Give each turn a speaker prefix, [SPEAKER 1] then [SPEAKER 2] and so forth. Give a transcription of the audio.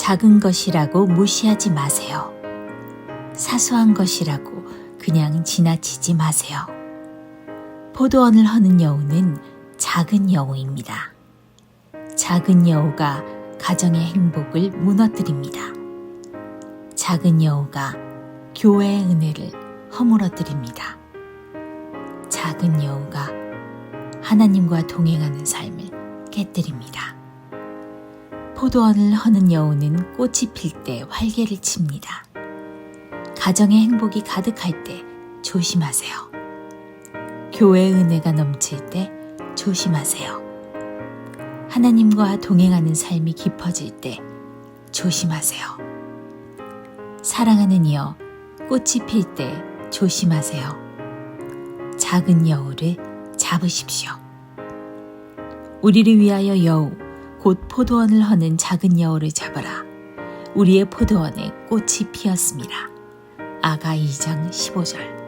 [SPEAKER 1] 작은 것이라고 무시하지 마세요. 사소한 것이라고 그냥 지나치지 마세요. 포도원을 허는 여우는 작은 여우입니다. 작은 여우가 가정의 행복을 무너뜨립니다. 작은 여우가 교회의 은혜를 허물어뜨립니다. 작은 여우가 하나님과 동행하는 삶을 깨뜨립니다. 포도원을 허는 여우는 꽃이 필 때 활개를 칩니다. 가정의 행복이 가득할 때 조심하세요. 교회의 은혜가 넘칠 때 조심하세요. 하나님과 동행하는 삶이 깊어질 때 조심하세요. 사랑하는 이여, 꽃이 필 때 조심하세요. 작은 여우를 잡으십시오. 우리를 위하여 여우, 곧 포도원을 허는 작은 여우를 잡아라. 우리의 포도원에 꽃이 피었습니다. 아가 2장 15절.